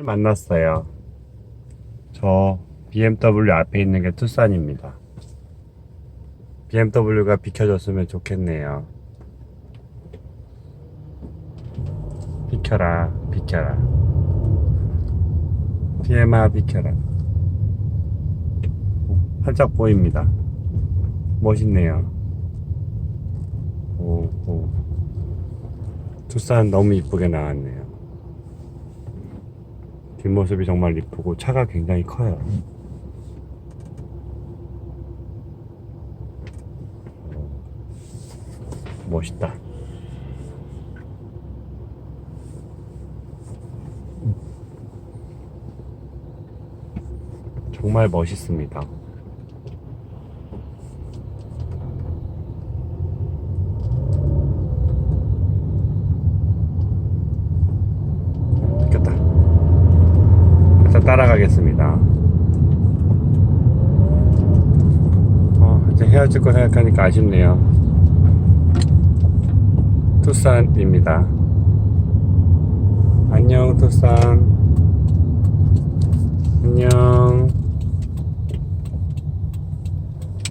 만났어요. 저 BMW 앞에 있는 게 투싼입니다. BMW가 비켜줬으면 좋겠네요. 비켜라, 비켜라. PM아 비켜라. 살짝 보입니다. 멋있네요. 오, 오. 투싼 너무 이쁘게 나왔네요. 뒷모습이 정말 이쁘고 차가 굉장히 커요. 멋있다. 정말 멋있습니다. 따라가겠습니다. 어, 이제 헤어질 거 생각하니까 아쉽네요. 투싼입니다. 안녕, 투싼.